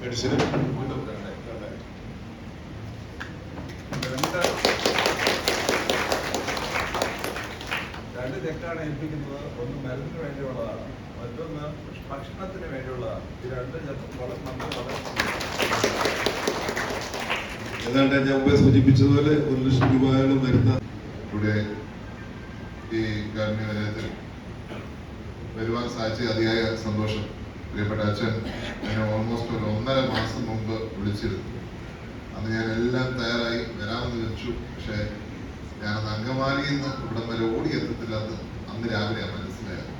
മെഡിസിനും? രണ്ട് ചെക്കാണ് ഏൽപ്പിക്കുന്നത്. ഒന്ന് മരുന്നിന് വേണ്ടിയുള്ളതാണ്. മറ്റൊന്ന് ഭക്ഷണത്തിന് വേണ്ടിയുള്ളതാണ്. ഈ രണ്ട് വളരെ നമ്മൾ വളരെ ഏതാണ്ട് ഞാൻ മുമ്പേ സൂചിപ്പിച്ചതുപോലെ ഒരു ലക്ഷം രൂപയോളം വരുന്ന ഇവിടെ ഈ നിലയത്തിൽ വരുവാൻ സാധിച്ച അതിയായ സന്തോഷം. പ്രിയപ്പെട്ട അച്ഛൻ എന്നെ ഓൾമോസ്റ്റ് ഒരു ഒന്നര മാസം മുമ്പ് വിളിച്ചിരുന്നു. അന്ന് ഞാൻ എല്ലാം തയ്യാറായി വരാമെന്ന് വെച്ചു പക്ഷേ ഞാനന്ന് അങ്കമാലിയിൽ നിന്ന് ഇവിടം വരെ ഓടി എത്തത്തില്ലെന്ന് അന്ന് രാവിലെ മനസ്സിലായത്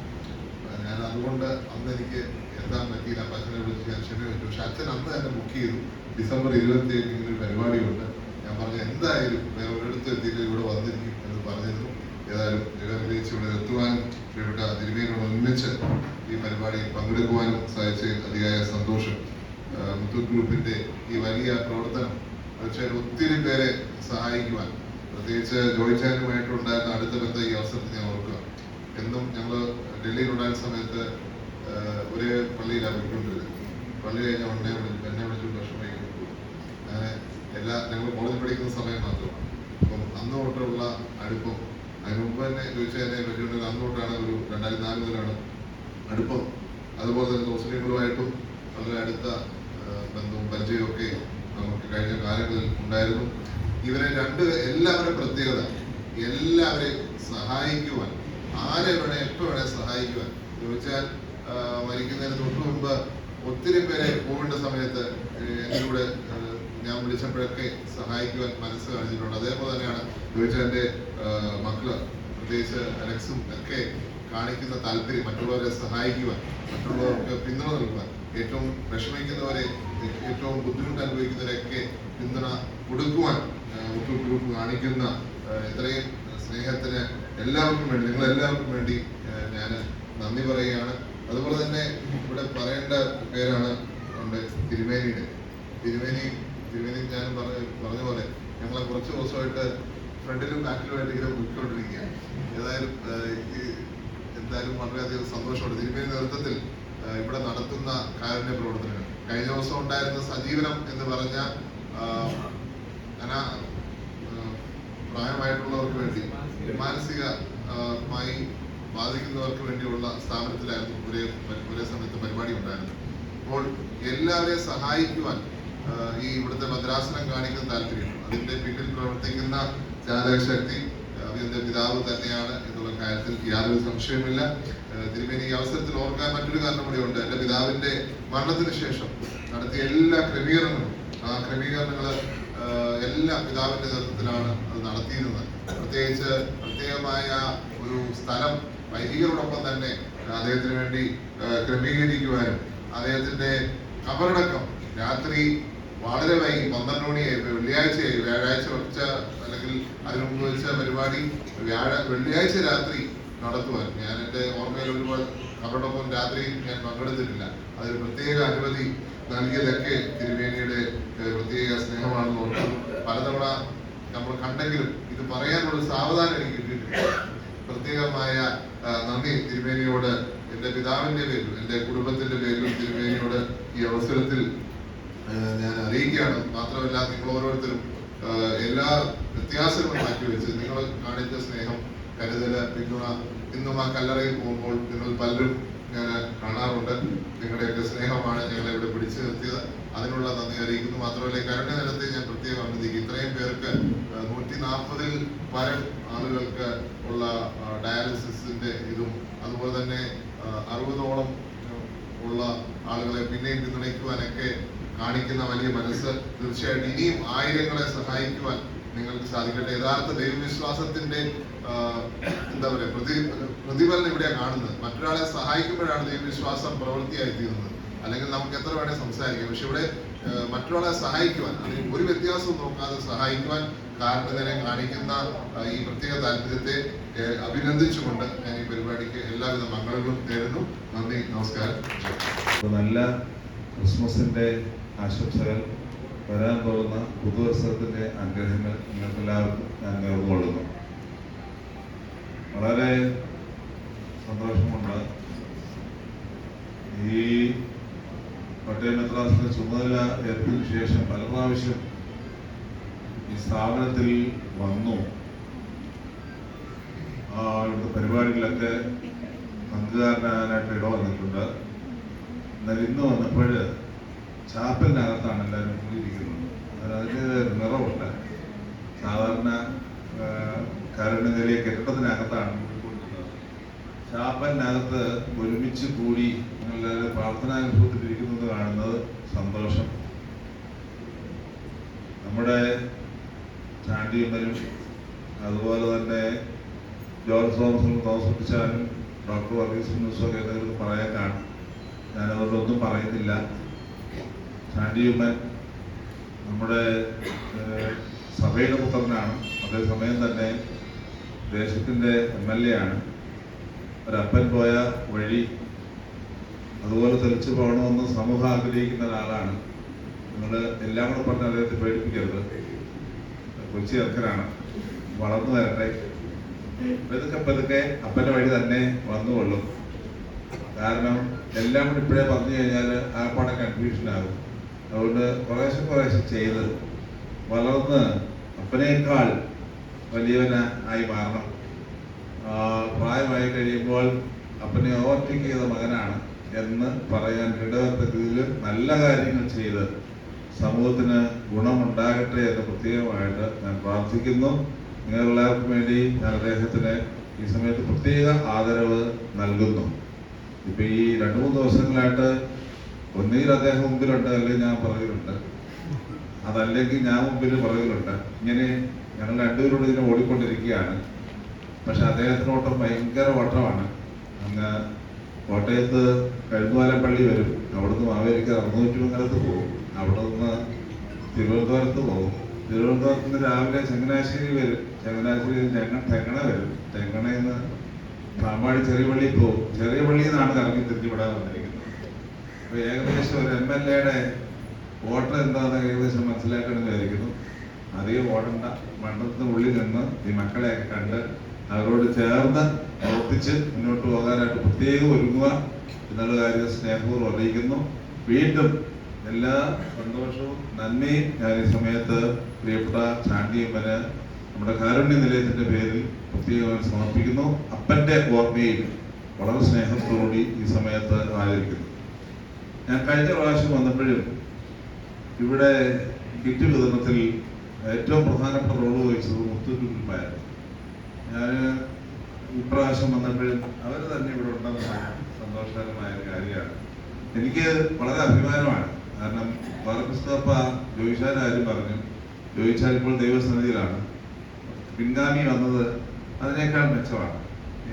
ഞാൻ അതുകൊണ്ട് അന്ന് എനിക്ക് എത്താൻ പറ്റിയില്ല. അപ്പം അച്ഛനെ വിളിച്ച് ഞാൻ ക്ഷമ വെച്ചു പക്ഷെ അച്ഛൻ അന്ന് തന്നെ ബുക്ക് ചെയ്തു. ഡിസംബർ ഇരുപത്തി ഏഴിന് ഒരു പരിപാടിയുണ്ട്. ഞാൻ പറഞ്ഞു എന്തായാലും വേറെ ഒരിടത്ത് എത്തിയിട്ട് ഇവിടെ വന്നിരിക്കും എന്ന് പറഞ്ഞിരുന്നു. ഏതായാലും ജഗന്നിച്ച് ഇവിടെ എത്തുവാനും പ്രിയപ്പെട്ട തിരുമേനോട് ഒന്നിച്ച് ഈ പരിപാടിയിൽ പങ്കെടുക്കുവാനും സാധിച്ച അതിയായ സന്തോഷം. മുത്തൂറ്റ് ഗ്രൂപ്പിന്റെ ഈ വലിയ പ്രവർത്തനം തീർച്ചയായും ഒത്തിരി പേരെ സഹായിക്കുവാൻ പ്രത്യേകിച്ച് ജോയിച്ചാനുമായിട്ടുണ്ടായിരുന്ന അടുത്ത ബന്ധം ഈ അവസരത്തിൽ ഞാൻ ഓർക്കുക. എന്നും ഞങ്ങൾ ഡൽഹിയിൽ ഉണ്ടായിരുന്ന സമയത്ത് ഒരേ പള്ളിയിലാണ് വിട്ടുകൊണ്ടിരുന്നത് പള്ളി കഴിഞ്ഞ ഉടനെ വിളിച്ചു എന്നെ വിളിച്ചു ഭക്ഷണം കഴിക്കാൻ പോകും അങ്ങനെ എല്ലാ ഞങ്ങൾ കോളേജിൽ പഠിക്കുന്ന സമയം മാത്രമാണ്. അപ്പം അന്ന് തൊട്ടുള്ള അടുപ്പം അതിന് മുമ്പ് തന്നെ ചോദിച്ചതിനെ പറ്റിയിട്ട് അന്ന് തൊട്ടാണ് ഒരു രണ്ടായിരത്തി നാല് മുതലാണ് അടുപ്പം. അതുപോലെ തന്നെ മുസ്ലിങ്ങളുമായിട്ടും വളരെ അടുത്ത ബന്ധവും പരിചയവും ഒക്കെ നമുക്ക് കഴിഞ്ഞ കാലങ്ങളിൽ ഉണ്ടായിരുന്നു. ഇവരെ രണ്ട് എല്ലാവരുടെ പ്രത്യേകത എല്ലാവരെയും സഹായിക്കുവാൻ ആരെ വേണേ എപ്പോ വേണേ സഹായിക്കുവാൻ. ചോദിച്ചാൽ മരിക്കുന്നതിന് തൊട്ട് മുമ്പ് ഒത്തിരി പേരെ കോവിഡ് സമയത്ത് എന്നിലൂടെ ഏഹ്, ഞാൻ വിളിച്ചപ്പോഴൊക്കെ സഹായിക്കുവാൻ മനസ്സ് കാണിച്ചിട്ടുണ്ട് അതേപോലെ തന്നെയാണ് ചോദിച്ചതിന്റെ മക്കൾ പ്രത്യേകിച്ച് അലക്സും ഒക്കെ കാണിക്കുന്ന താല്പര്യം മറ്റുള്ളവരെ സഹായിക്കുവാൻ മറ്റുള്ളവർക്ക് പിന്തുണ നൽകുവാൻ ഏറ്റവും വിഷമിക്കുന്നവരെ ഏറ്റവും ബുദ്ധിമുട്ട് അനുഭവിക്കുന്നവരെയൊക്കെ പിന്തുണ കൊടുക്കുവാൻ ഗ്രൂപ്പ് കാണിക്കുന്ന ഇത്രയും സ്നേഹത്തിന് എല്ലാവർക്കും വേണ്ടി നിങ്ങൾ എല്ലാവർക്കും വേണ്ടി ഞാൻ നന്ദി പറയുകയാണ്. അതുപോലെ തന്നെ ഇവിടെ പറയേണ്ട പേരാണ് നമ്മുടെ തിരുമേനിയുടെ. തിരുമേനി തിരുമേനി ഞാനും പറഞ്ഞ പോലെ ഞങ്ങളെ കുറച്ച് ദിവസമായിട്ട് ഫ്രണ്ടിലും ബാക്കിലുമായിട്ട് ഇങ്ങനെ പോയിക്കൊണ്ടിരിക്കുകയാണ്. ഏതായാലും എന്തായാലും വളരെയധികം സന്തോഷമുണ്ട്. തിരുമേനി നേതൃത്വത്തിൽ ഇവിടെ നടത്തുന്ന കാരുണ്യ പ്രവർത്തനങ്ങൾ. കഴിഞ്ഞ ദിവസം ഉണ്ടായിരുന്ന സജീവനം എന്ന് പറഞ്ഞ അനാ പ്രായമായിട്ടുള്ളവർക്ക് വേണ്ടി മാനസികമായി ബാധിക്കുന്നവർക്ക് വേണ്ടിയുള്ള സ്ഥാപനത്തിലായിരുന്നു ഒരേ ഒരേ സമയത്ത് പരിപാടി ഉണ്ടായിരുന്നത്. അപ്പോൾ എല്ലാവരെയും സഹായിക്കുവാൻ ഈ ഇവിടുത്തെ ഭദ്രാസനം കാണിക്കുന്ന താല്പര്യം. അതിന്റെ പിന്നിൽ പ്രവർത്തിക്കുന്ന ജാതകശക്തി അതിന്റെ പിതാവ് തന്നെയാണ് എന്നുള്ള കാര്യത്തിൽ യാതൊരു സംശയമില്ല തിരുമേനി ഈ അവസരത്തിൽ ഓർക്കാൻ മറ്റൊരു കാരണം കൂടിയുണ്ട് എന്റെ പിതാവിന്റെ മരണത്തിന് ശേഷം നടത്തിയ എല്ലാ ക്രമീകരണങ്ങളും ആ ക്രമീകരണങ്ങൾ എല്ലാം പിതാവിന്റെ നേതൃത്വത്തിലാണ് അത് നടത്തിയിരുന്നത്. പ്രത്യേകിച്ച് പ്രത്യേകമായ ഒരു സ്ഥലം വൈദികരോടൊപ്പം തന്നെ അദ്ദേഹത്തിന് വേണ്ടി ക്രമീകരിക്കുവാനും അദ്ദേഹത്തിന്റെ കബറടക്കം രാത്രി വളരെ വൈകി പന്ത്രണ്ട് മണിയായി വെള്ളിയാഴ്ചയായി വ്യാഴാഴ്ച വെച്ച അല്ലെങ്കിൽ അതിനു മുമ്പ് വെച്ച പരിപാടി വ്യാഴ വെള്ളിയാഴ്ച രാത്രി നടത്തുവാൻ ഞാൻ എന്റെ ഓർമ്മയിൽ ഒരുപാട് അവരോടൊപ്പം രാത്രി ഞാൻ പങ്കെടുത്തിട്ടില്ല. അതിന് പ്രത്യേക അനുമതി നൽകിയതൊക്കെ തിരുവേനിയുടെ ഏഹ്, പ്രത്യേക സ്നേഹമാണെന്ന് ഓർക്കുന്നു. പലതവണ നമ്മൾ കണ്ടെങ്കിലും ഇത് പറയാനുള്ള സാവധാനം എനിക്ക് കിട്ടിയിട്ടില്ല. പ്രത്യേകമായ നന്ദി തിരുമേനിയോട് എന്റെ പിതാവിന്റെ പേരിലും എന്റെ കുടുംബത്തിന്റെ പേരിലും തിരുമേനിയോട് ഈ അവസരത്തിൽ ഞാൻ അറിയിക്കുകയാണ്. മാത്രമല്ല നിങ്ങൾ ഓരോരുത്തരും എല്ലാ വ്യത്യാസങ്ങളും മാറ്റിവെച്ച് നിങ്ങൾ കാണിച്ച സ്നേഹം കരുതൽ പിന്തുണ ഇന്നും ആ കല്ലറയിൽ പോകുമ്പോൾ നിങ്ങൾ പലരും ഞാൻ കാണാറുണ്ട്. നിങ്ങളുടെയൊക്കെ സ്നേഹമാണ് ഞങ്ങളെ ഇവിടെ പിടിച്ചു നിർത്തിയത്. അതിനുള്ള നന്ദി അറിയിക്കുന്നു. മാത്രമല്ല കരുണ നിലത്തെ ഞാൻ പ്രത്യേകം അഭിനന്ദിക്കും ഇത്രയും പേർക്ക് നൂറ്റി നാൽപ്പതിൽ പരം ആളുകൾക്ക് ഉള്ള ഡയാലിസിന്റെ ഇതും അതുപോലെ തന്നെ അറുപതോളം ഉള്ള ആളുകളെ പിന്നെയും പിന്തുണയ്ക്കുവാനൊക്കെ കാണിക്കുന്ന വലിയ മനസ്സ് തീർച്ചയായിട്ടും ഇനിയും ആയിരങ്ങളെ സഹായിക്കുവാൻ നിങ്ങൾക്ക് സാധിക്കട്ടെ. യഥാർത്ഥ ദൈവവിശ്വാസത്തിന്റെ എന്താ പറയുക പ്രതി പ്രതിഫലനം ഇവിടെ കാണുന്നത്. മറ്റൊരാളെ സഹായിക്കുമ്പോഴാണ് ദൈവവിശ്വാസം പ്രവൃത്തിയായി തീരുന്നത്. അല്ലെങ്കിൽ നമുക്ക് എത്ര വേണേൽ സംസാരിക്കാം. പക്ഷെ ഇവിടെ മറ്റൊരാളെ സഹായിക്കുവാൻ അല്ലെങ്കിൽ ഒരു വ്യത്യാസവും നോക്കാതെ സഹായിക്കുവാൻ കാരണത്തിനെ കാണിക്കുന്ന ഈ പ്രത്യേക താല്പര്യത്തെ അഭിനന്ദിച്ചുകൊണ്ട് ഞാൻ ഈ പരിപാടിക്ക് എല്ലാവിധ മംഗളങ്ങളും നേരുന്നു. നന്ദി നമസ്കാരം. നല്ല ക്രിസ്മസിന്റെ ആശംസകൾ. വരാൻ പോകുന്ന പുതുവത്സരത്തിന്റെ അനുഗ്രഹങ്ങൾ നിങ്ങൾക്ക് എല്ലാവർക്കും ഞാൻ നേർന്നുകൊള്ളുന്നു. വളരെ സന്തോഷമുണ്ട്. ഈ കോട്ടയം മെത്രാസിന്റെ ചുമതല ഏറ്റതിനു ശേഷം പല പ്രാവശ്യം ഈ സ്ഥാപനത്തിൽ വന്നു. ആ, ഇവിടുത്തെ പരിപാടികളിലൊക്കെ പങ്കുകാരനാകാനായിട്ട് ഇട വന്നിട്ടുണ്ട് എന്നാൽ ഇന്ന് വന്നപ്പോൾ ചാപ്പലിനകത്താണ് എല്ലാവരും കൂടിയിരിക്കുന്നത്. അത് അതിന്റെ നിറവുണ്ട് സാധാരണ നിലയ കെട്ടിടത്തിനകത്താണ് കൂടിക്കൊണ്ടിരുന്നത്. ചാപ്പലിനകത്ത് ഒരുമിച്ച് കൂടി നിങ്ങളെല്ലാവരും പ്രാർത്ഥനാനുഭവത്തിൽ ഇരിക്കുന്നത് കാണുന്നത് സന്തോഷം. നമ്മുടെ ചാണ്ടിയമ്മനും അതുപോലെ തന്നെ ജോർജ് തോമസും തോമസ് പിച്ചാനും ഡോക്ടർ വർഗീസ് ന്യൂസൊക്കെ എന്തെങ്കിലും പറയാൻ കാണും. ഒന്നും പറയുന്നില്ല ചാണ്ടിയമ്മൻ നമ്മുടെ സഭയുടെ പുത്രനാണ്. അതേസമയം തന്നെ ദേശത്തിന്റെ എം എൽ എ ആണ്. ഒരപ്പൻ പോയ വഴി അതുപോലെ തെളിച്ചു പോകണമെന്ന് സമൂഹം ആഗ്രഹിക്കുന്ന ഒരാളാണ്. നിങ്ങൾ എല്ലാം കൂടെ പറഞ്ഞ് അദ്ദേഹത്തെ പേടിപ്പിക്കരുത്. കൊച്ചി അർക്കനാണ് വളർന്നു വരട്ടെ. പതുക്കെ പതുക്കെ അപ്പന്റെ വഴി തന്നെ വന്നുകൊള്ളും. കാരണം എല്ലാം കൂടി ഇപ്പോഴേ പറഞ്ഞു കഴിഞ്ഞാൽ ആ പാടെ കൺഫ്യൂഷനാകും അതുകൊണ്ട് കുറേശ്ശെ കുറേശ്ശെ ചെയ്ത് വളർന്ന് അപ്പനേക്കാൾ വലിയവന ആയി മാറണം. പ്രായമായി കഴിയുമ്പോൾ അപ്പനെ ഓവർടേക്ക് ചെയ്ത മകനാണ് എന്ന് പറയാൻ ഇടവത്തതിൽ നല്ല കാര്യങ്ങൾ ചെയ്ത് സമൂഹത്തിന് ഗുണമുണ്ടാകട്ടെ എന്ന് പ്രത്യേകമായിട്ട് ഞാൻ പ്രാർത്ഥിക്കുന്നു. നിങ്ങളെല്ലാവർക്കും വേണ്ടി ഞാൻ അദ്ദേഹത്തിന് ഈ സമയത്ത് പ്രത്യേക ആദരവ് നൽകുന്നു. ഇപ്പൊ ഈ രണ്ടു മൂന്ന് ദിവസങ്ങളായിട്ട് ഒന്നുകിൽ അദ്ദേഹം മുമ്പിലുണ്ട് അല്ലെങ്കിൽ ഞാൻ പറയുന്നുണ്ട് അതല്ലെങ്കിൽ ഞാൻ മുമ്പിൽ പറയുന്നുണ്ട് ഇങ്ങനെ ഞങ്ങൾ രണ്ടുപേരോട് ഇതിനെ ഓടിക്കൊണ്ടിരിക്കുകയാണ്. പക്ഷെ അദ്ദേഹത്തിന് ഓട്ടം ഭയങ്കര ഓട്ടമാണ് അങ്ങ് കോട്ടയത്ത് കഴുകുവാലം പള്ളി വരും. അവിടുന്ന് മാവേലിക്ക് അറുന്നൂറ്റിമംഗലത്ത് പോകും. അവിടെ നിന്ന് തിരുവനന്തപുരത്ത് പോകും. തിരുവനന്തപുരത്ത് നിന്ന് രാവിലെ ചങ്ങനാശ്ശേരി വരും. ചങ്ങനാശ്ശേരി തെങ്ങ തെങ്ങണ വരും. തെങ്ങണയിൽ നിന്ന് പാമ്പാടി ചെറിയ പള്ളിയിൽ പോകും. ചെറിയ പള്ളിയിൽ നിന്നാണ് കറങ്ങി തിരിച്ചുവിടാൻ വന്നിരിക്കുന്നത്. അപ്പൊ ഏകദേശം ഒരു എം എൽ എയുടെ വോട്ട് എന്താണെന്ന് ഏകദേശം മനസ്സിലാക്കണം വിചാരിക്കുന്നു അധികം ഓടണ്ട മണ്ഡലത്തിന് ഉള്ളിൽ നിന്ന് ഈ മക്കളെ കണ്ട് അവരോട് ചേർന്ന് പ്രവർത്തിച്ച് മുന്നോട്ട് പോകാനായിട്ട് പ്രത്യേകം ഒരുങ്ങുക എന്നുള്ള കാര്യം സ്നേഹപൂർവം അറിയിക്കുന്നു. വീണ്ടും എല്ലാ സന്തോഷവും നന്ദിയും ഞാൻ ഈ സമയത്ത് പ്രിയപ്പെട്ട ചാണ്ടിയമ്മന് നമ്മുടെ കാരുണ്യ നിലയത്തിന്റെ പേരിൽ പ്രത്യേകമായി സമർപ്പിക്കുന്നു. അപ്പന്റെ ഓർമ്മയിൽ വളരെ സ്നേഹത്തോടുകൂടി ഈ സമയത്ത് ആചരിക്കുന്നു. ഞാൻ കഴിഞ്ഞ പ്രാവശ്യം വന്നപ്പോഴും ഇവിടെ കിറ്റ് വിതരണത്തിൽ ഏറ്റവും പ്രധാനപ്പെട്ട റോൾ വഹിച്ചത് മുത്തൂറ്റുമായിരുന്നു ഞാൻ ഇപ്രാവശ്യം വന്നപ്പോഴും അവർ തന്നെ ഇവിടെ ഉണ്ടെന്ന് സന്തോഷകരമായ ഒരു കാര്യമാണ്. എനിക്ക് വളരെ അഭിമാനമാണ്. കാരണം ബാലകൃഷ്ണപ്പ ജോയിച്ചാൽ ആരും പറഞ്ഞു? ജോയിച്ചാൽ ഇപ്പോൾ ദൈവസന്നിധിയിലാണ്. പിൻഗാമി വന്നത് അതിനേക്കാൾ മെച്ചമാണ്.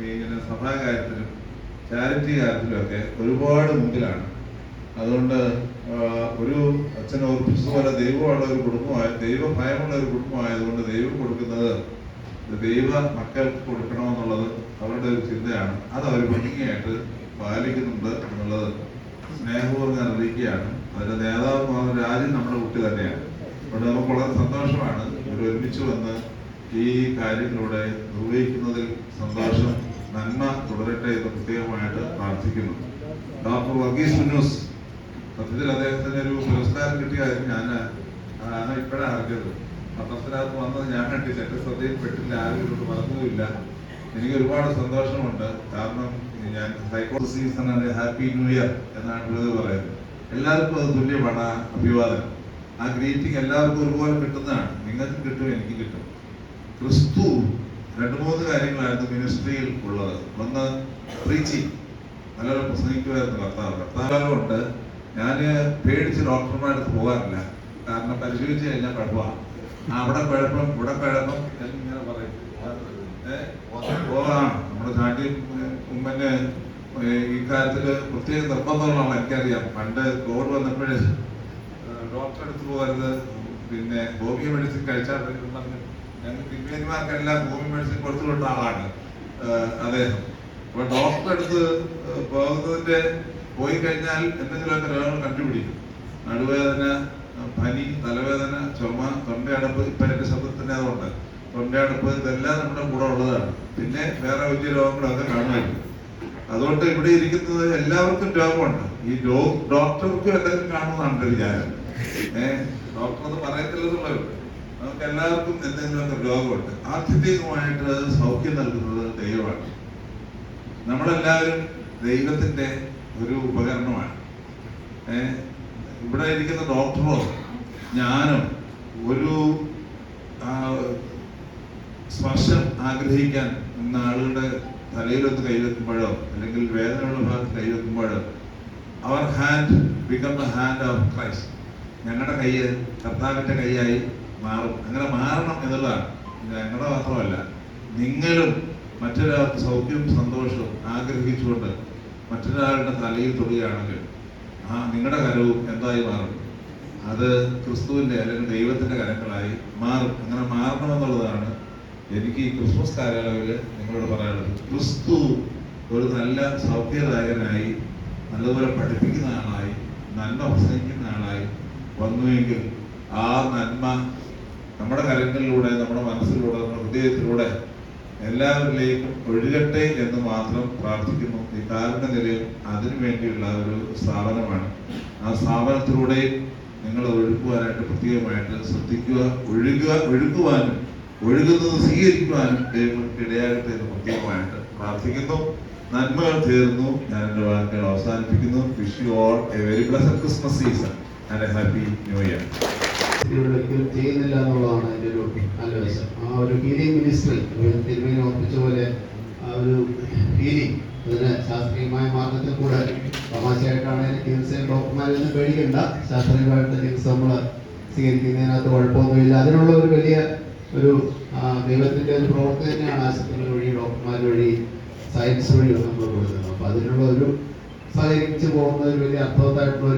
ഈ സഭാകാര്യത്തിലും ചാരിറ്റി കാര്യത്തിലും ഒക്കെ ഒരുപാട് മുമ്പിലാണ്. അതുകൊണ്ട് ഒരു അച്ഛൻ ഓർപ്പിച്ചതുപോലെ ദൈവമുള്ള ഒരു കുടുംബമായ ദൈവ ഭയമുള്ള ഒരു കുടുംബമായതുകൊണ്ട് ദൈവം കൊടുക്കുന്നത് ദൈവ മക്കൾക്ക് കൊടുക്കണമെന്നുള്ളത് അവരുടെ ഒരു ചിന്തയാണ്. അത് അവർ ഭംഗിയായിട്ട് പാലിക്കുന്നുണ്ട് എന്നുള്ളത് സ്നേഹപൂർവം അറിയിക്കുകയാണ്. അതിന്റെ നേതാവ് രാജ്യം നമ്മുടെ കുട്ടി തന്നെയാണ്. അതുകൊണ്ട് നമുക്ക് വളരെ സന്തോഷമാണ് ഇവർ ഒരുമിച്ച് വന്ന് ഈ കാര്യങ്ങളിലൂടെ നിർവഹിക്കുന്നതിൽ സന്തോഷം നന്മ തുടരട്ടെ എന്ന് പ്രത്യേകമായിട്ട് പ്രാർത്ഥിക്കുന്നു. ഡോക്ടർ വർഗീസ് മുന്നൂസ് സത്യത്തിൽ അദ്ദേഹത്തിന് ഒരു പുരസ്കാരം കിട്ടിയ കാര്യം ഞാൻ ആണ് ഇപ്പോഴാണ് അറിഞ്ഞത്. പത്രത്തിനകത്ത് വന്നത് ഞാൻ കണ്ടില്ല എന്റെ ശ്രദ്ധയിൽപ്പെട്ടില്ല ആരും പറഞ്ഞതുമില്ല എനിക്ക് ഒരുപാട് സന്തോഷമുണ്ട്. കാരണം ഞാൻ psychology season happy new year എന്നാണ് ഇത് പറയുന്നത്. എല്ലാവർക്കും അത് തുല്യമാണ് ആ അഭിവാദനം. ആ ഗ്രീറ്റിംഗ് എല്ലാവർക്കും ഒരുപോലെ കിട്ടുന്നതാണ്. നിങ്ങൾക്ക് കിട്ടും എനിക്ക് കിട്ടും. ക്രിസ്തു രണ്ട് മൂന്ന് കാര്യങ്ങളായിരുന്നു മിനിസ്ട്രിയിൽ ഉള്ളത്. ഒന്ന് പ്രീച്ചിങ് നല്ല പ്രസംഗിക്കുമായിരുന്നു കർത്താവ്. കർത്താവുണ്ട് ഞാൻ പേടിച്ച് ഡോക്ടർമാരുടെ അടുത്ത് പോകാറില്ല. കാരണം പരിശോധിച്ച് കഴിഞ്ഞാൽ കുഴപ്പമാണ് അവിടെ കുഴപ്പം ഇവിടെ കുഴപ്പം എന്നിങ്ങനെ പറയും. പോകാണ്. പോകാം നമ്മുടെ നാട്ടിൽ ഉമ്മന് ഈ കാര്യത്തിൽ പ്രത്യേക നിർബന്ധമുള്ളതാണ് എനിക്കറിയാം. പണ്ട് കോവിഡ് വന്നപ്പോഴേ ഡോക്ടറെ അടുത്ത് പോകരുത്. പിന്നെ ഹോമിയോ മെഡിസിൻ കഴിച്ചാൽ പറഞ്ഞ് ഞങ്ങൾ തിരുമേനിമാർക്കെല്ലാം ഹോമിയോ മെഡിസിൻ കൊടുത്തു വിട്ട ആളാണ് അദ്ദേഹം. അപ്പൊ ഡോക്ടറെ അടുത്ത് പോകുന്നതിന്റെ പോയി കഴിഞ്ഞാൽ എന്തെങ്കിലുമൊക്കെ രോഗങ്ങൾ കണ്ടുപിടിക്കും. നടുവേദന പനി തലവേദന ചുമ തൊണ്ടയടപ്പ് ഇപ്പൊ എന്റെ ശബ്ദത്തിന്റെ അതുകൊണ്ട്. തൊണ്ടയടപ്പ് ഇതെല്ലാം നമ്മുടെ കൂടെ ഉള്ളതാണ്. പിന്നെ വേറെ വലിയ രോഗങ്ങളൊക്കെ കാണുമായിരിക്കും. അതുകൊണ്ട് ഇവിടെ ഇരിക്കുന്നത് എല്ലാവർക്കും രോഗമുണ്ട്. ഈ ഡോക്ടർക്കും എന്തെങ്കിലും കാണുന്നതാണ് എന്റെ വിചാരം. ഏഹ് ഡോക്ടർ അത് പറയത്തില്ലെന്നുള്ളവർ നമുക്ക് എല്ലാവർക്കും എന്തെങ്കിലുമൊക്കെ രോഗമുണ്ട്. ആത്യന്തികമായിട്ട് സൗഖ്യം നൽകുന്നത് ദൈവമാണ്. നമ്മളെല്ലാവരും ദൈവത്തിന്റെ ഒരു ഉപകരണമാണ്. ഇവിടെ ഇരിക്കുന്ന ഡോക്ടറോ ഞാനോ ഒരു സ്പർശം ആഗ്രഹിക്കാൻ ഇന്ന് ആളുകളുടെ തലയിലൊന്ന് കൈവെക്കുമ്പോഴോ അല്ലെങ്കിൽ വേദനയുള്ള ഭാഗത്ത് കൈവെക്കുമ്പോഴോ അവർ hand become the hand of Christ ഞങ്ങളുടെ കൈ കർത്താവിന്റെ കൈയായി മാറും. അങ്ങനെ മാറണം എന്നുള്ളതാണ്. ഞങ്ങളുടെ മാത്രമല്ല നിങ്ങളും മറ്റൊരാൾക്ക് സൗഖ്യവും സന്തോഷവും ആഗ്രഹിച്ചുകൊണ്ട് മറ്റൊരാളുടെ തലയിൽ തൊടുകയാണെങ്കിൽ ആ നിങ്ങളുടെ കരവും എന്തായി മാറും? അത് ക്രിസ്തുവിന്റെ അല്ലെങ്കിൽ ദൈവത്തിന്റെ കരങ്ങളായി മാറും. അങ്ങനെ മാറണമെന്നുള്ളതാണ് എനിക്ക് ഈ ക്രിസ്മസ് കാലയളവിൽ നിങ്ങളോട് പറയാനുള്ളത്. ക്രിസ്തു ഒരു നല്ല സൗഖ്യദായകനായി നല്ലതുപോലെ പഠിപ്പിക്കുന്ന ആളായി നന്മ പ്രസംഗിക്കുന്ന ആളായി വന്നുവെങ്കിൽ ആ നന്മ നമ്മുടെ കരങ്ങളിലൂടെ നമ്മുടെ മനസ്സിലൂടെ നമ്മുടെ ഹൃദയത്തിലൂടെ എല്ലാവരിലേക്കും ഒഴുകട്ടെ എന്ന് മാത്രം പ്രാർത്ഥിക്കുന്നു. ഈ നിലയിൽ അതിനു വേണ്ടിയുള്ള ഒരു സ്ഥാപനമാണ്. ആ സ്ഥാപനത്തിലൂടെ നിങ്ങൾ ഒഴുക്കുവാനായിട്ട് പ്രത്യേകമായിട്ട് ശ്രദ്ധിക്കുക ഒഴുകുക ഒഴുക്കുവാനും ഒഴുകുന്നത് സ്വീകരിക്കുവാനും ദൈവങ്ങൾക്ക് ഇടയാകട്ടെ എന്ന് പ്രത്യേകമായിട്ട് പ്രാർത്ഥിക്കുന്നു. നന്മകൾ തീർന്നു. ഞാൻ എന്റെ വാക്കുകൾ അവസാനിപ്പിക്കുന്നു. Wish you all a very blessed Christmas season and a happy new year ഇവിടെ ചെയ്യുന്നില്ല എന്നുള്ളതാണ് എന്റെ ഒരു നല്ല വശം ആ ഒരു ഹീലിംഗ് മിനിസ്ട്രി തിരുമേനി ഓർപ്പിച്ച പോലെ ആ ഒരു ഹീലിംഗ് അതിന് ശാസ്ത്രീയമായ മാർഗത്തിൽ കൂടെ തമാശയായിട്ടാണ് ചികിത്സയും ഡോക്ടർമാരൊന്നും പേടിക്കണ്ട. ശാസ്ത്രീയമായിട്ട് ചികിത്സ നമ്മൾ സ്വീകരിക്കുന്നതിനകത്ത് കുഴപ്പമൊന്നുമില്ല. അതിനുള്ള ഒരു വലിയ ഒരു ദൈവത്തിന്റെ ഒരു പ്രവർത്തി തന്നെയാണ് ആശുപത്രികൾ വഴി ഡോക്ടർമാർ വഴി സയൻസ് വഴി നമ്മൾ കൊടുക്കുന്നത്. അപ്പോൾ അതിനുള്ള ഒരു സഹകരിച്ച് പോകുന്ന ഒരു വലിയ അർത്ഥവത്തായിട്ടുള്ള